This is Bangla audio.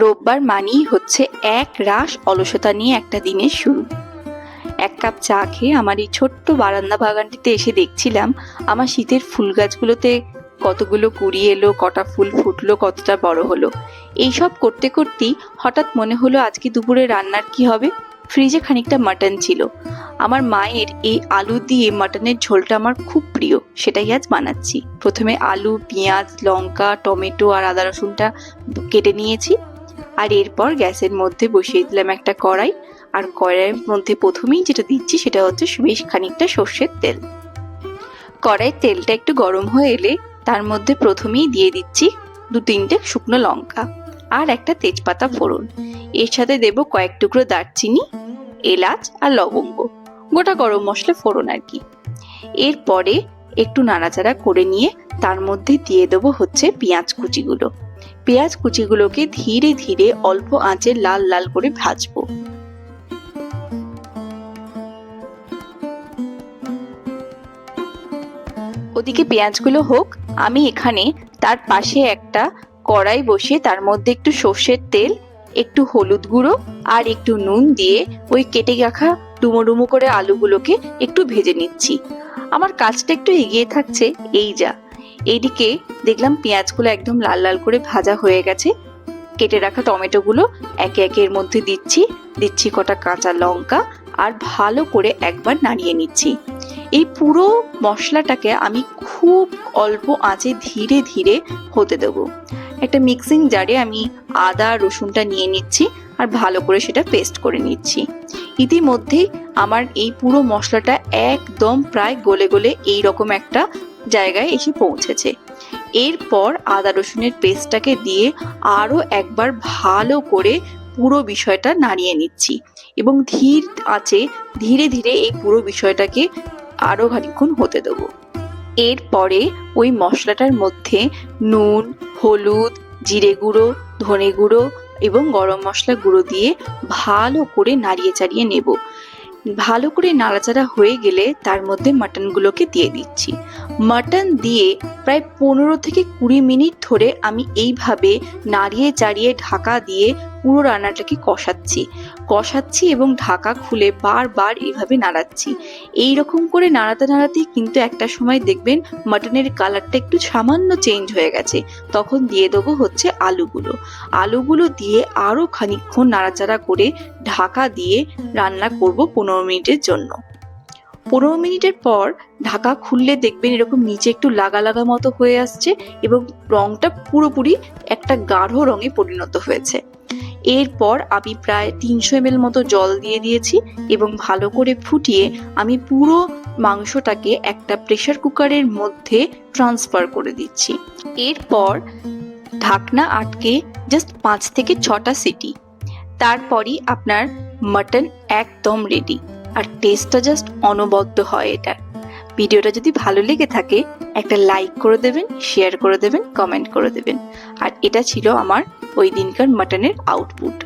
রোববার মানেই হচ্ছে এক রাস অলসতা নিয়ে একটা দিনের শুরু। এক কাপ চা খেয়ে আমার এই ছোট্ট বারান্দা বাগানটিতে এসে দেখছিলাম, আমার শীতের ফুল গাছগুলোতে কতগুলো কুড়ি এলো, কটা ফুল ফুটলো, কতটা বড় হলো। এইসব করতে করতেই হঠাৎ মনে হলো আজকে দুপুরে রান্নার কি হবে? ফ্রিজে খানিকটা মাটন ছিল। আমার মায়ের এই আলু দিয়ে মাটনের ঝোলটা আমার খুব প্রিয়, সেটাই আজ বানাচ্ছি। প্রথমে আলু, পেঁয়াজ, লঙ্কা, টমেটো আর আদা রসুনটা কেটে নিয়েছি। আর এরপর গ্যাসের মধ্যে বসিয়ে দিলাম একটা কড়াই। আর কড়াইয়ের মধ্যে প্রথমেই যেটা দিচ্ছি সেটা হচ্ছে বেশ খানিকটা সর্ষের তেল। কড়াইয়ের তেলটা একটু গরম হয়ে এলে তার মধ্যে প্রথমেই দিয়ে দিচ্ছি দু তিনটে শুকনো লঙ্কা আর একটা তেজপাতা ফোড়ন। এর সাথে দেব কয়েক টুকরো দারচিনি, এলাচ আর লবঙ্গ। গোটা গরম মশলা ফোড়ন আর কি। এরপরে একটু নাড়াচাড়া করে নিয়ে তার মধ্যে দিয়ে দেবো হচ্ছে পেঁয়াজ কুচিগুলো। পেঁয়াজ কুচিগুলোকে ধীরে ধীরে অল্প আঁচে লাল লাল করে ভাজবো। ওদিকে পেঁয়াজগুলো হোক, আমি এখানে তার পাশে একটা কড়াই বসিয়ে তার মধ্যে একটু সর্ষের তেল, একটু হলুদ গুঁড়ো আর একটু নুন দিয়ে ওই কেটে রাখা ডুমো ডুমো করে আলুগুলোকে একটু ভেজে নিচ্ছি। আমার কাজটা একটু এগিয়ে থাকছে, এই যা। এইদিকে দেখলাম পেঁয়াজগুলো একদম লাল লাল করে ভাজা হয়ে গেছে। কেটে রাখা টমেটোগুলো একে একে এর মধ্যে দিচ্ছি। দিচ্ছি কটা কাঁচা লঙ্কা আর ভালো করে একবার নাড়িয়ে নিচ্ছি। এই পুরো মশলাটাকে আমি খুব অল্প আঁচে ধীরে ধীরে হতে দেবো। একটা মিক্সিং জারে আমি আদা, রসুনটা নিয়ে নিচ্ছি আর ভালো করে সেটা পেস্ট করে নিচ্ছি। ইতিমধ্যেই আমার এই পুরো মশলাটা একদম প্রায় গলে গলে এই রকম একটা জায়গায় এসে পৌঁছেছে। এরপর আদা রসুনের পেস্টটাকে দিয়ে আরও একবার ভালো করে পুরো বিষয়টা নাড়িয়ে নিচ্ছি এবং ধীর আছে, ধীরে ধীরে এই পুরো বিষয়টাকে আরও খানিক্ষণ হতে দেবো। এরপরে ওই মশলাটার মধ্যে নুন, হলুদ, জিরে গুঁড়ো, ধনে গুঁড়ো এবং গরম মশলা গুঁড়ো দিয়ে ভালো করে নাড়িয়ে চাড়িয়ে নেব। ভালো করে নাড়াচাড়া হয়ে গেলে তার মধ্যে মাটনগুলোকে দিয়ে দিচ্ছি। মাটন দিয়ে প্রায় পনেরো থেকে কুড়ি মিনিট ধরে আমি এইভাবে নাড়িয়ে চাড়িয়ে ঢাকা দিয়ে পুরো রান্নাটাকে কষাচ্ছি। কষাচ্ছি এবং ঢাকা খুলে বারবার এইভাবে নাড়াচ্ছি। এই রকম করে নাড়াতে নাড়াতে কিন্তু একটা সময় দেখবেন মাটনের কালারটা একটু সামান্য চেঞ্জ হয়ে গেছে। তখন দিয়ে দেবো হচ্ছে আলুগুলো। আলুগুলো দিয়ে আরও খানিক্ষণ নাড়াচাড়া করে ঢাকা দিয়ে রান্না করব পনেরো মিনিটের জন্য। পনেরো মিনিটের পর ঢাকা খুললে দেখবেন এরকম নিচে একটু লাগা লাগা মতো হয়ে আসছে এবং রংটা পুরোপুরি একটা গাঢ় রঙে পরিণত হয়েছে। এরপর আমি প্রায় তিনশো এমএল মতো জল দিয়ে দিয়েছি এবং ভালো করে ফুটিয়ে আমি পুরো মাংসটাকে একটা প্রেশার কুকারের মধ্যে ট্রান্সফার করে দিচ্ছি। এরপর ঢাকনা আটকে জাস্ট পাঁচ থেকে ছটা সিটি। তারপরই আপনার মাটন একদম রেডি আর টেস্টটা জাস্ট অনবদ্য হয় এটা। ভিডিওটা যদি ভালো লেগে থাকে, একটা লাইক করে দেবেন শেয়ার করে দেবেন কমেন্ট করে দেবেন। আর এটা ছিল আমার ওই দিনকার মাটনের আউটপুট